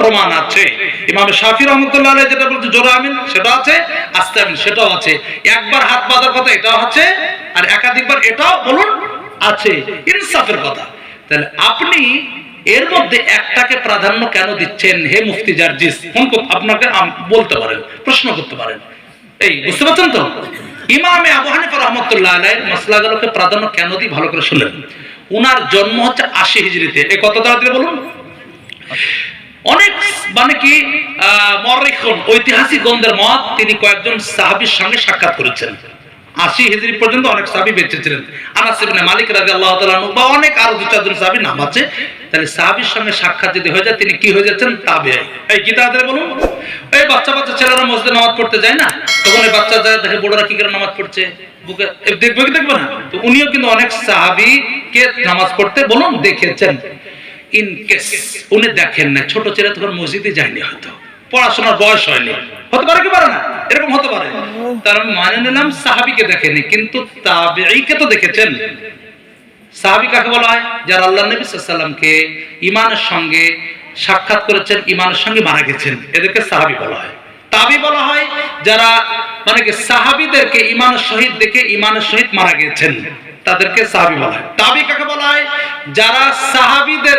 প্রমাণ আছে। ইমাম শাফি রহমতুল্লাহ যেটা বলছে, জোরে আমিন সেটা আছে, আস্তে আমিন সেটাও আছে। একবার হাত বাঁধার কথা এটাও আছে, আর একাধিকবার এটাও বলুন, আছে। ইনসাফের কথা। তাহলে আপনি এর মধ্যে একটাকে প্রাধান্য কেন দিচ্ছেন? হে মুফতি জার্জিস, ফোন আপনাকে বলতে পারেন, প্রশ্ন করতে পারেন। এই, বুঝতে পারছেন তো? ইমামে আবু হানিফা রহমতুল্লাহ আলাইহির মাসলাগুলোকে প্রাধান্য কেন দিই? ভালো করে শুনলেন। উনার জন্ম হচ্ছে আশি হিজরিতে এই কত তাড়াতাড়ি বলুন? অনেক মানে কি ঐতিহাসিক গন্ধের মত তিনি কয়েকজন সাহাবীর সঙ্গে সাক্ষাৎ করেছেন। আশি পর্যন্ত অনেক সাহাবী বেঁচে ছিলেন। মালিক বা অনেক আরও দু চারজন সাহাবীর নাম আছে। তাহলে সঙ্গে সাক্ষাৎ যদি হয়ে যায়, তিনি কি হয়ে যাচ্ছেন? তাবে। এই কি বলুন? এই বাচ্চা বাচ্চা ছেলেরা মসজিদে নামাজ পড়তে যায় না? তখন এই বাচ্চা যায়, দেখে বড়রা কি করে নামাজ পড়ছে? বুকে দেখবে কি দেখবে না? তো উনিও কিন্তু অনেক সাহাবীকে নামাজ পড়তে বলুন, দেখেছেন। ইন উনি দেখেন না, ছোট ছেলে তখন মসজিদে যায়নি হয়তো। পড়াশোনার বয়স হয়নি। হতে পারে কি পারে না? এরকম হতে পারে। তার মানে নিলাম সাহাবিকে দেখেনি, কিন্তু তো দেখেছেন। সাহাবি কাকে বলা হয়? যারা আল্লাহ নবী সাল্লামকে ইমানের সঙ্গে সাক্ষাৎ করেছেন ইমানের সঙ্গে মারা গেছেন। এদেরকে সাহাবি বলা হয়। তাবি বলা হয়, যারা মানে কি সাহাবিদেরকে ইমানের সহিত দেখে ইমানের সহিত মারা গেছেন তাদেরকে সাহাবি বলা হয়। তাবি কাকে বলা হয়? যারা সাহাবিদের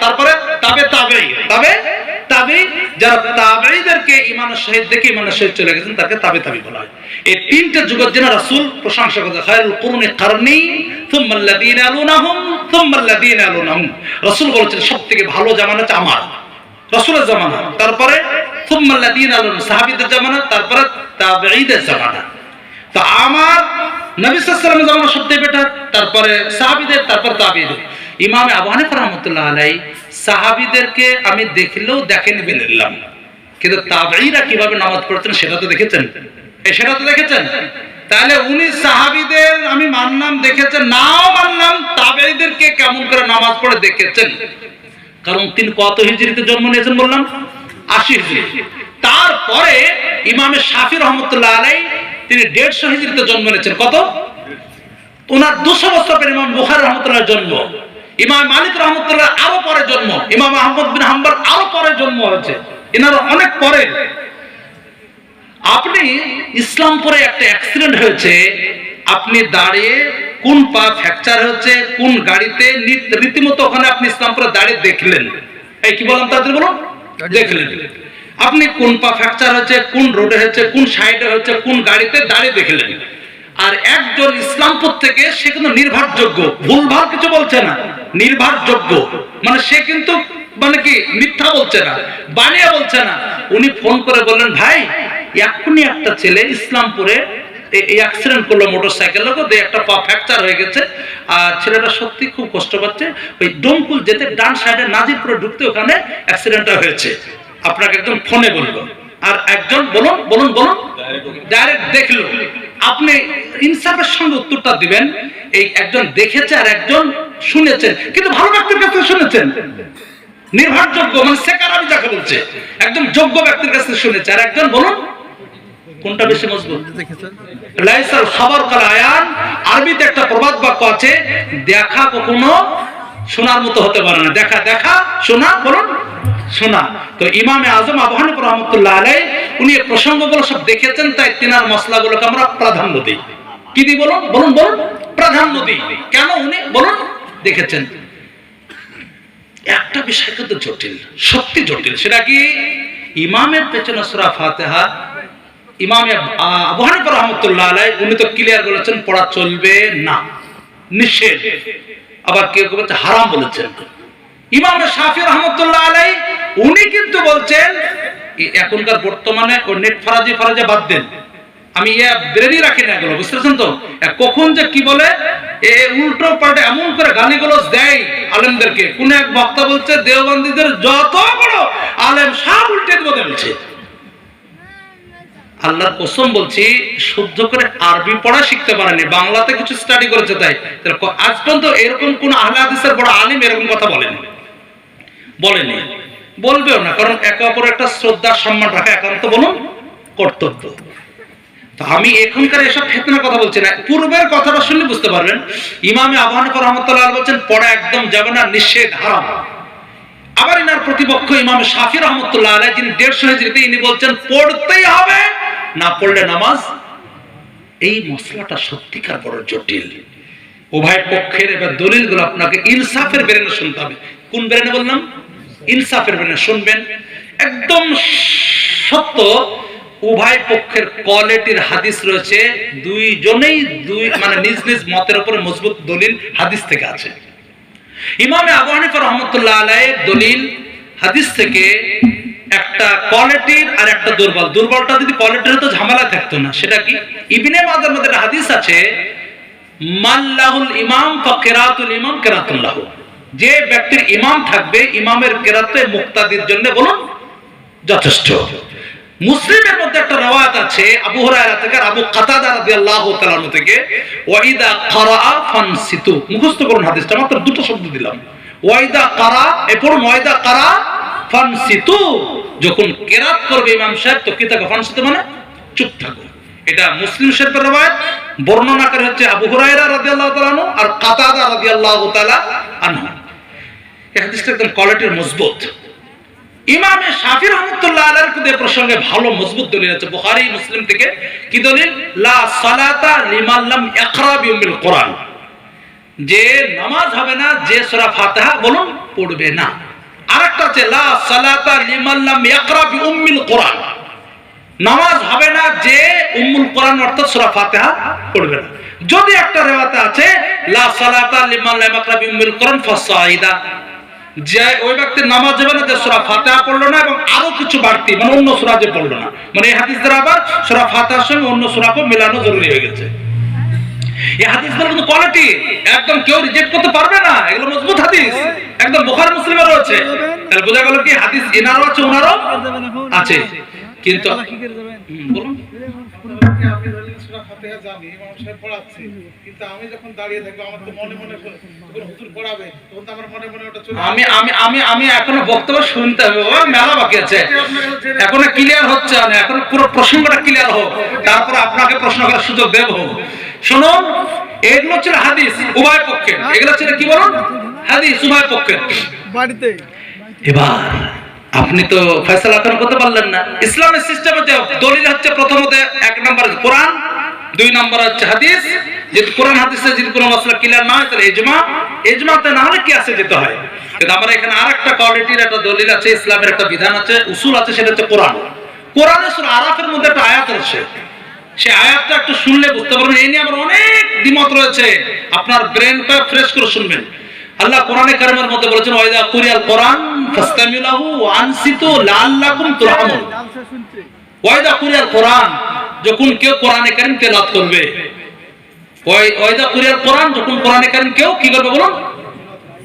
তারপরে তাবে তাবে তবে তাবে তারপরে আমি দেখলেও দেখেনি বলে নিলাম। কিন্তু তাবেঈরা কীভাবে নামাজ পড়তেন সেটা তো দেখেছেন? সেটা তো দেখেছেন? তাহলে উনি সাহাবিদের আমি মানলাম, দেখেছেন, নাও মানলাম, তাবেঈদেরকে কেমন করে নামাজ পড়ে দেখেছেন? কারণ তিনি কত হিজরিতে জন্ম নিয়েছেন বললাম? আশি তারপরে ইমামে শাফি রহমতুল্লাহ আলাই তিনি দেড়শো হিজরিতে জন্ম নিয়েছেন। কত? ওনার দুশো বছর পর ইমাম বুখার রহমতুল্লাহ জন্ম। ইমাম মালিক রহমতুল্লাহ আরও পরে জন্ম। ইমাম আহমদ বিন হাম্বল আরও পরে জন্ম হয়েছে। এনার অনেক পরে। আপনি ইসলামপুরে একটা অ্যাক্সিডেন্ট হয়েছে। আপনি দাঁড়িয়ে কোন পা ফ্র্যাকচার হচ্ছে কোন গাড়িতে রীতিমতো ওখানে আপনি ইসলামপুরে দাঁড়িয়ে দেখলেন। এই কি বললাম তাদের বলুন? দেখলেন আপনি কোন পা ফ্র্যাকচার হচ্ছে, কোন রোডে হচ্ছে, কোন সাইডে হচ্ছে, কোন গাড়িতে দাঁড়িয়ে দেখলেন আর একজন ইসলামপুর থেকে, সে কিন্তু নির্ভরযোগ্য। ভুলভাল কিছু বলছে না। নির্ভরযোগ্য। মানে সে কিন্তু মানে কি, মিথ্যা বলছে না, বানিয়ে বলছে না। উনি ফোন করে বললেন, ভাই এখনই একটা ছেলে ইসলামপুরে এই অ্যাক্সিডেন্ট করল মোটর সাইকেল দিয়ে একটা পা ফ্র্যাকচার হয়ে গেছে, আর ছেলেটা সত্যি খুব কষ্ট পাচ্ছে। ওই ডোমকুল যেতে ডান সাইডে ঢুকতে ওখানে অ্যাক্সিডেন্টটা হয়েছে। আপনাকে একজন ফোনে আর একজন বলুন বলুন বলুন। ডাইরেক্ট দেখল। আপনি ইনসাফের সঙ্গে উত্তরটা দিবেন। এই একজন দেখেছে আর একজন শুনেছেন। কিন্তু ভালো ব্যক্তির কাছে শুনেছেন। নির্ভরযোগ্য মানে সেকার আমি যাকে বলছে। একদম যোগ্য ব্যক্তির কাছে শুনেছে। আর একজন বলুন কোনটা বেশি মজবুত? লাইসাল খবর কাল আয়ান আরবিতে একটা প্রবাদ বাক্য আছে দেখা কখনো শোনার মতো হতে পারে না। দেখা দেখা শোনা বলুন শোনা তো ইমামে আজম আবু হানিফ রহমতুল্লাহ আলাই উনি প্রসঙ্গগুলো সব দেখেছেন তাই তিনার মশলাগুলোকে আমরা প্রাধান্য দিই। কি দিই বলুন? বলুন বলুন প্রাধান্য দিই। কেন উনি? বলুন দেখেছেন। একটা বিষয় কিন্তু জটিল সত্যি জটিল। সেটা কি? ইমামের পেছনে সুরা ফাতেহা রহমতুল্লাহ আলাই উনি তো ক্লিয়ার বলেছেন, পড়া চলবে না। নিষেধ। আবার কেউ কেউ বলছে, হারাম বলেছেন। শাফি রহমতুল্লাহ আলাই উনি কিন্তু বলছেন এখনকার বর্তমানে ও নেট ফরাজি ফরাজে বাদ দেন। আমি ব্রেনই রাখি না এগুলো, বুঝতেছেন তো? কখন যে কি বলে, এ উল্টো পাল্টে এমন করে গালিগুলোজ দেয় আলেমদেরকে। কোন এক বক্তা বলছে, দেওবন্দীদের যত বড় আলেম সব উল্টে দেবো বলছে। আল্লাহর কসম বলছি, শুদ্ধ করে আরবি পড়া শিখতে পারেনি বাংলাতে কিছু স্টাডি করেছে তাই। আজ পর্যন্ত এরকম কোন আহলে বড় আলিম এরকম কথা বলেনি। বলেনি। বলবেও না, কারণ একে অপর একটা শ্রদ্ধা সম্মান রাখা একান্ত বলুন কর্তব্য। আমি এখনকার এসব ফেতনার কথা বলছি না, পূর্বের কথাটা শুনলে বুঝতে পারবেন। ইমামে আবু হানিফা রহমতুল্লাহ বলছেন, পড়া একদম যাবে না, নিষেধ, হারাম। আবার ইনার প্রতিপক্ষ ইমাম শাফি রহমতুল্লাহ আলাই যিনি দেড়শো হিজড়িতে, ইনি বলছেন, পড়তেই হবে না পড়লে নামাজ? এই মশলাটা সত্যিকার বড় জটিল। উভয় পক্ষের এবার দলিলগুলো আপনাকে ইনসাফের বেরেনে শুনতে হবে। কোন বেরেনে বললাম? ইনসাফের বেরেনে শুনবেন। একদম সত্য, উভয় পক্ষের কোয়ালিটির হাদিস রয়েছে। দুইজনেই দুই মানে নিজ নিজ মতের উপরে মজবুত দলিল হাদিস থেকে আছে। ইমামে আবু হানিফা রহমতুল্লাহ আলাইয়ের দলিল হাদিস থেকে একটা কোয়ালিটির আর একটা দুর্বল। দুর্বলটা যদি কোয়ালিটির হতো, ঝামেলা থাকতো না। সেটা কি? ইবনে মাজার মধ্যে হাদিস আছে মাল্লাহুল ইমাম ফা কিরাতুল ইমাম কিরাতুল্লাহ যে ব্যক্তির ইমাম থাকবে, ইমামের কেরাতে মুক্তাদির জন্য বলুন, যথেষ্ট। মুসলিমের মধ্যে একটা রওয়ায়াত আছে, আবু হুরায়রা থেকে আবু কাতাদা রাদিয়াল্লাহু তাআলা থেকে ওয়াইদা কারাআ ফানসিতু। মুখস্থ করুন হাদিসটা, মাত্র দুটো শব্দ দিলাম। ওয়াইদা কারা, এ পড়ুন ওয়াইদা কারা ফানসিতু। যখন কেরাত করবে ইমাম সাহেব, তো কি থাকো ফানসিতু মানে চুপ থাকো। এটা মুসলিম শরীফের রওয়ায়াত। বর্ণনাকারী হচ্ছে আবু হুরায়রা রাদিয়াল্লাহু তাআলা আর কাতাদা রাদিয়াল্লাহু তাআলা আনহু। এই হাদিসটা একদম কোয়ালিটির মজবুত। ইমামে শাফি রহমতুল্লাহ আলাইহির কুদে প্রসঙ্গে ভালো মজবুত দলিল আছে। বুখারী, মুসলিম থেকে। কি দলিল? লা সালাতা লিমান লাম ইকরা বিউমিল কোরআন। যে নামাজ হবে না, যে সূরা ফাতিহা বলুন, পড়বে না। আরেকটা আছে লা বিউমিল কোরআন। নামাজ হবে না যে উম্মুল অর্থাৎ পড়বে না। যদি একটা রেওয়াতে আছে, লা যে ওই ব্যক্তির নামাজ যাবে না যে সূরা পড়ল না এবং আরও কিছু বাড়তি মানে অন্য সূরা যে পড়ল না। মানে এই আবার সূরা সঙ্গে অন্য সূরাকে মেলানো জরুরি হয়ে গেছে। এই হাদিসগুলো কিন্তু কোয়ালিটি একদম কেউ রিজেক্ট করতে পারবে না? এগুলো মজবুত হাদিস। একদম বুখারী রয়েছে। তাহলে বোঝা গেল কি হাদিস এনারও আছে, ওনারও আছে। কিন্তু আমি বক্তব্য শুনতে হবে মেলা বাকি আছে। এখনও ক্লিয়ার হচ্ছে না। এখনও পুরো প্রসঙ্গটা ক্লিয়ার হোক। তারপর আপনাকে প্রশ্ন করার সুযোগ দেব শুনুন এগুলো ছিল হাদিস উভয় পক্ষের। এগুলো ছিল কি বলুন? হাদিস উভয় পক্ষের। বাড়িতে। এবার আপনি তো এখন করতে পারলেন না। ইসলামের সিস্টেমে যে দলিল হচ্ছে প্রথমত এক নম্বর কোরআন দুই নম্বর হচ্ছে হাদিস। যদি কোরআন হাদিসে যদি কোনো মশলা ক্লিয়ার না হয় তাহলে এজমা এজমাতে না হলে কি আছে যেতে হয়? কিন্তু আমরা এখানে আর একটা কোয়ালিটির একটা দলিল আছে ইসলামের একটা বিধান আছে উসুল আছে সেটা হচ্ছে কোরআন। কোরআনে সূরা আরাফের মধ্যে একটা আয়াত আছে। সেই আয়াতটা একটু শুনলে বুঝতে পারবেন। এই নিয়ে আমার অনেক দ্বিমত রয়েছে। আপনার ব্রেনটা ফ্রেশ করে শুনবেন। আল্লাহ কোরআনে কারিমের মধ্যে বলেছেন, ওয়াইদা কুরিয়াল কোরআন ফাস্তামিলাহু আনসিতু লাআল্লাকুম তুরহামুন। ওয়াইদা কুরিয়াল কোরআন, যখন কেউ কোরআনে কারিম তেলাওয়াত করবে, ওয়াই- ওয়াইদা কুরিয়াল কোরআন যখন কোরআনে কারিম কেউ কি করবে বলুন?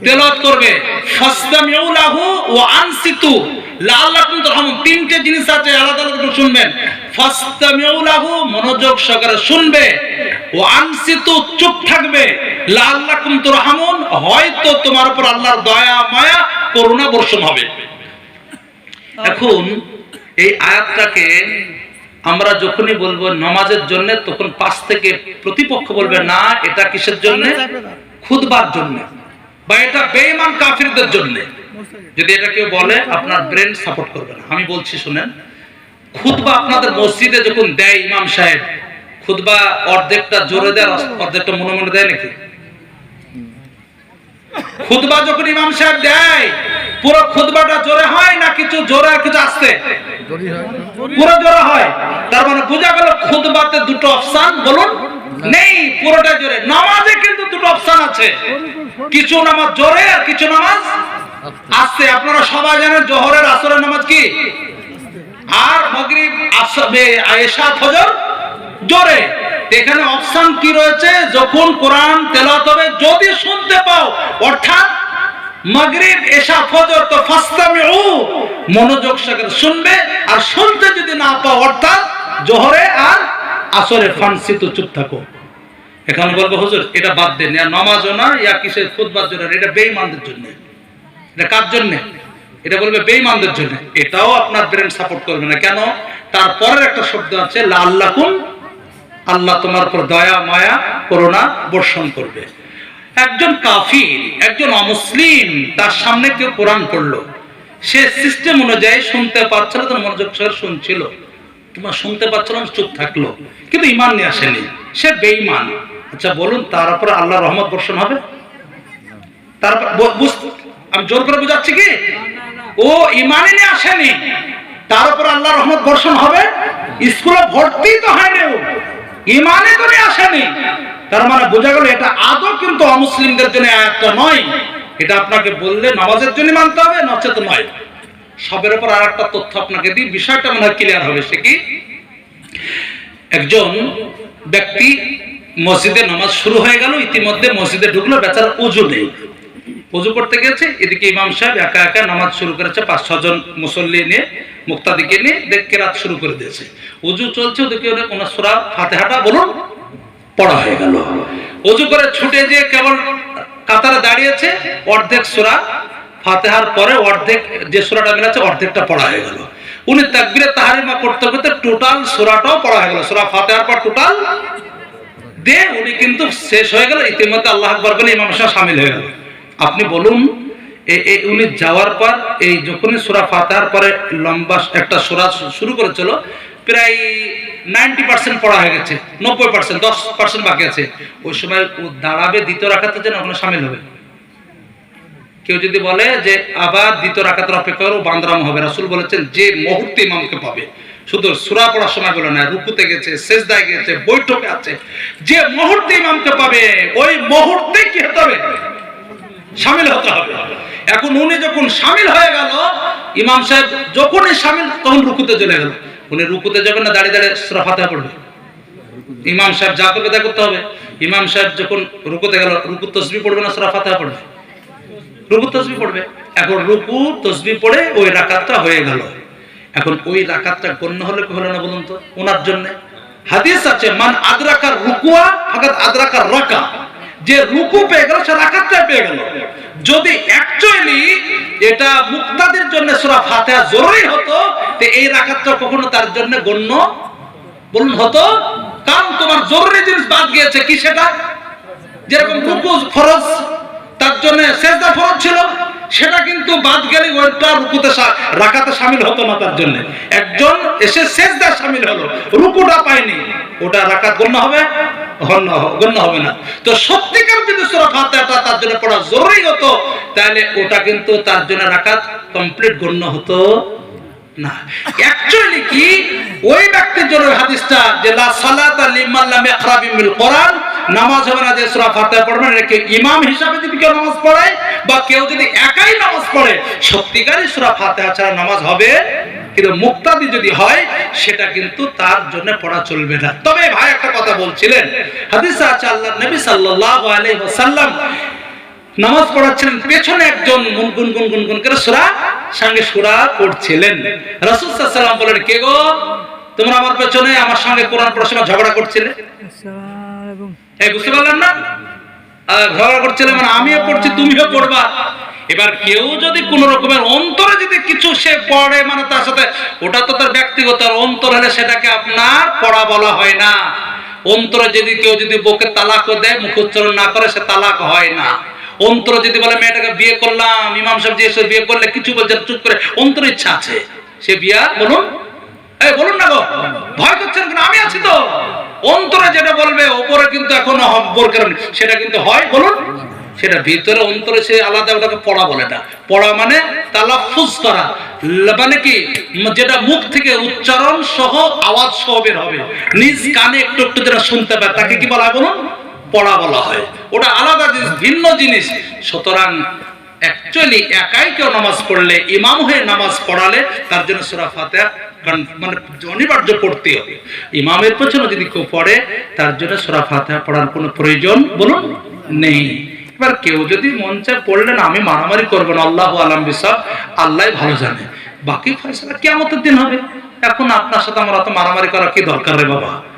তেলাওয়াত করবে। ফাস্তামিউ ওয়া আনসিতু। লাআল্লাকুম তুরহামুন তিনটে জিনিস আছে আলাদা আলাদা করে শুনবেন। মনোযোগ সহকারে শুনবে। ওয়া আনসিতু চুপ থাকবে। লাআল্লাকুম তুরহামুন হয়তো তোমার উপর আল্লাহর দয়া মায়া করুণা বর্ষণ হবে। এখন এই আয়াতটাকে আমরা যখনই বলব নামাজের জন্য তখন পাশ থেকে প্রতিপক্ষ বলবে না এটা কিসের জন্য? খুদবার জন্য। বা এটা বেঈমান কাফিরদের জন্য। যদি এটা কেউ বলে আপনার ব্রেন সাপোর্ট করবে না। আমি বলছি শুনেন খুদবা আপনাদের মসজিদে যখন দেয় ইমাম সাহেব খুদবা অর্ধেকটা জোরে দেয় অর্ধেকটা মনে মনে দেয় নাকি? খুদবা যখন ইমাম সাহেব দেয় পুরো খুদবাটা জোরে হয় না কিছু জোরে আর কিছু আসতে? পুরো জোরে হয়। তার মানে বোঝা গেল খুদবাতে দুটো অপশন বলুন। নেই, পুরোটা জোরে। নামাজে কিন্তু দুটো অপশন আছে। কিছু নামাজ জোরে আর কিছু নামাজ আসতে আপনারা সবাই জানেন জোহরের আসরের নামাজ কি? আর মাগরিব আসবে আয়েশা, ফজর জোরে। এখানে অপশন কি রয়েছে? যখন কোরআন তেলাওয়াত হবে, যদি শুনতে পাও, অর্থাৎ মাগরিব এশা ফজর, তো ফাস্তামিউ, মনোযোগ সহকারে শুনবে। আর শুনতে যদি না পাও, অর্থাৎ জোহরে আর আসরে ফানসিত চুপ থাকো। এখানে বলব, হুজুর, এটা বাদ দেন। নামাজও না, ইয়া কিসের খুদবার জন্য? এটা বেঈমানদের জন্য। এটা কার জন্য? এটা বলবে বেঈমানদের জন্য। এটাও আপনার ব্রেন সাপোর্ট করবে না। কেন? তারপরের একটা শব্দ আছে লাল্লাকুম আল্লাহ তোমার উপর দয়া, মায়া, করুণা বর্ষণ করবে। একজন কাফির, একজন অমুসলিম, তার সামনে কেউ কোরআন পড়ল। সে সিস্টেম অনুযায়ী শুনতে পাচ্ছিল, তার মনোযোগ সহকারে শুনছিল। তোমার শুনতে পাচ্ছিল চুপ থাকল। কিন্তু ইমান নিয়ে আসেনি। সে বেঈমান। আচ্ছা বলুন, তার আল্লাহ রহমত বর্ষণ হবে? তারপর আমি জোর করে বুঝাচ্ছি কি? ও ইমানে নিয়ে আসেনি। তার উপর আল্লাহ রহমত বর্ষণ হবে? স্কুলে ভর্তি তো হয়নি ও। ইমানে তো নিয়ে আসেনি। তার মানে বোঝা গেল, এটা আদৌ কিন্তু অমুসলিমদের জন্য একটা নয়। এটা আপনাকে বললে নামাজের জন্য মানতে হবে, নচেত নয়। সবের উপর আর একটা তথ্য আপনাকে দিই। বিষয়টা মনে হয় ক্লিয়ার হবে, সে কি? একজন ব্যক্তি মসজিদে নামাজ শুরু হয়ে গেল, ইতিমধ্যে মসজিদে ঢুকলো, বেচার উজু নেই। উজু করতে গেছে এদিকে ইমাম সাহেব একা একা নামাজ শুরু করেছে, পাঁচ ছজন মুসল্লি নিয়ে, মুক্তাদিকে নিয়ে, দেখকে রাত শুরু করে দিয়েছে। উজু চলছে, ওদিকে ওদের ওনার সুরা ফাতেহাটা বলুন, পড়া হয়ে গেল। উজু করে ছুটে যে কেবল কাতারে দাঁড়িয়েছে, অর্ধেক সুরা ফাতেহার পরে অর্ধেক যে সুরাটা মিলাচ্ছে অর্ধেকটা পড়া হয়ে গেল। উনি তাকবিরে তাহারিমা করতে করতে টোটাল সুরাটাও পড়া হয়ে গেল। সুরা ফাতেহার পর টোটাল দিয়ে উনি কিন্তু শেষ হয়ে গেল, ইতিমধ্যে আল্লাহ আকবর বলে ইমাম সাহেব সামিল হয়ে গেল। আপনি বলুন উনি যাওয়ার পর এই যখনই সুরা ফাতার পরে লম্বা একটা সুরা শুরু করেছিল, প্রায় নাইনটি পার্সেন্ট পড়া হয়ে গেছে, নব্বই পার্সেন্ট দশ পার্সেন্ট বাকি আছে। ওই সময় দাঁড়াবে দ্বিতীয় রাখাতে যেন ওখানে সামিল হবে। কেউ যদি বলে যে, আবার দ্বিতীয় রাখাতের অপেক্ষা করো বান্দরাম হবে। রাসুল বলেছেন, যে মুহূর্তে ইমামকে পাবে। শুধু সুরা পড়ার সময় বলে না, রুকুতে গেছে শেষদায় গেছে, বৈঠকে আছে। যে মুহূর্তে ইমামকে পাবে, ওই মুহূর্তে কি হতে হবে? সামিল হতে হবে। এখন উনি যখন সামিল হয়ে গেল, ইমাম সাহেব যখনই সামিল, তখন রুকুতে চলে গেল। উনি রুকুতে যাবেন না, দাঁড়িয়ে দাঁড়িয়ে সুরা ফাতিহা পড়বে। ইমাম সাহেব যা করবে তা করতে হবে। ইমাম সাহেব যখন রুকুতে গেল রুকু তসবি পড়বে না, সুরা ফাতিহা পড়বে। রুকু তসবি পড়বে। এখন রুকু তসবি পড়ে ওই রাকাতটা হয়ে গেল। এখন ওই রাকাতটা গণ্য হলে কি হলো না বলুন তো? ওনার জন্য। হাদিস আছে, মান আদরাকার রুকুয়া ফাকাত আদরাকার রাকা। যে রুকু পেয়ে গেল, সে রাকাতটা পেয়ে গেল। যদি অ্যাকচুয়ালি এটা মুক্তাদের জন্য সূরা ফাতিহা জরুরি হতো, তো এই রাকাতটা কখনো তার জন্য গণ্য বলুন হতো? কারণ তোমার জরুরি জিনিস বাদ গিয়েছে কি সেটা? যেরকম রুকু ফরজ তার জন্য সেজদা ফরজ ছিল। সেটা কিন্তু বাদ গেলে ওইটা রুকুতে সা- রাকাতে শামিল হতো না তার জন্য। একজন এসে সেজদা শামিল হলো, রুকুটা পায়নি। ওটা রাকাত গণ্য হবে? গণ্য হবে না। তো সত্যিকার যদি সূরা ফাতিহাটা তার জন্য পড়া জরুরি হতো, তাহলে ওটা কিন্তু তার জন্য রাকাত কমপ্লিট গণ্য হতো না। অ্যাকচুয়ালি কি? ওই ব্যক্তির জন্য হাদিসটা যে, লা সালাতা লিমান লাম ইয়াকরা বিল কোরআন নামাজ হবে না যে সূরা ফাতিহা পড়বেন কেউ ইমাম হিসাবে যদি কেউ নামাজ পড়ে বা কেউ যদি একাই নামাজ পড়ে, সত্যিকারই সূরা ফাতিহা ছাড়া নামাজ হবে? কিন্তু মুক্তাদি যদি হয়, সেটা কিন্তু তার জন্য পড়া চলবে না। তবে ভাই, একটা কথা বলছিলেন। হাদিসে আছে, আল্লাহ নবী সাল্লাল্লাহু আলাইহি ওয়াসাল্লাম নামাজ পড়াচ্ছিলেন, পেছনে একজন গুনগুন গুনগুন গুন করে সুরা সঙ্গে সুরা পড়ছিলেন। রাসূল সাল্লাল্লাহু বলেন, কে গো? তোমরা আমার পেছনে, আমার সঙ্গে কোরআন সময় ঝগড়া করছিলে? আসসালামু এই বুঝতে পারলাম না? মানে আমিও তুমিও এবার কেউ যদি কোন রকমের অন্তরে যদি কিছু সে পড়ে মানে তার সাথে, ওটা তো তার ব্যক্তিগত অন্তর হলে সেটাকে আপনার পড়া বলা হয় না। অন্তরে যদি কেউ যদি বউকে তালাকও দেয় মুখ উচ্চারণ না করে, সে তালাক হয় না। অন্তর যদি বলে, মেয়েটাকে বিয়ে করলাম, ইমাম সাহেব যে বিয়ে করলে, কিছু বলছেন, চুপ করে, অন্তর ইচ্ছা আছে। সে বিয়া বলুন বলুন না গো, ভয় করছেন আমি আছি তো। অন্তরে যেটা বলবে, ওপরে কিন্তু সেটা কিন্তু হয়, বলুন। সেটা ভিতরে, অন্তরে সে আলাদা ওটাকে পড়া বলে না পড়া মানে তালাফুজ করা। মানে কি? যেটা মুখ থেকে উচ্চারণ সহ আওয়াজ সহ বের হবে। নিজ কানে একটু একটু যেটা শুনতে পায়, তাকে কি বলা বলুন? পড়া বলা হয়। ওটা আলাদা জিনিস, ভিন্ন জিনিস। সুতরাং অ্যাকচুয়ালি একাই কেউ নামাজ পড়লে, ইমাম হয়ে নামাজ পড়ালে তার জন্য সুরা ফাতিহা কান- মানে অনিবার্য পড়তে হবে। ইমামের পেছনে যদি কেউ পড়ে, তার জন্য সোরা ফাতিহা পড়ার কোনো প্রয়োজন বলুন? নেই। এবার কেউ যদি চায় পড়লেন আমি মারামারি করব না, আল্লাহ আলম বিশ্বাস আল্লাহ ভালো জানে। বাকি ফয়সলা কেমন দিন হবে। এখন আপনার সাথে আমার অত মারামারি করা কি দরকার রে বাবা?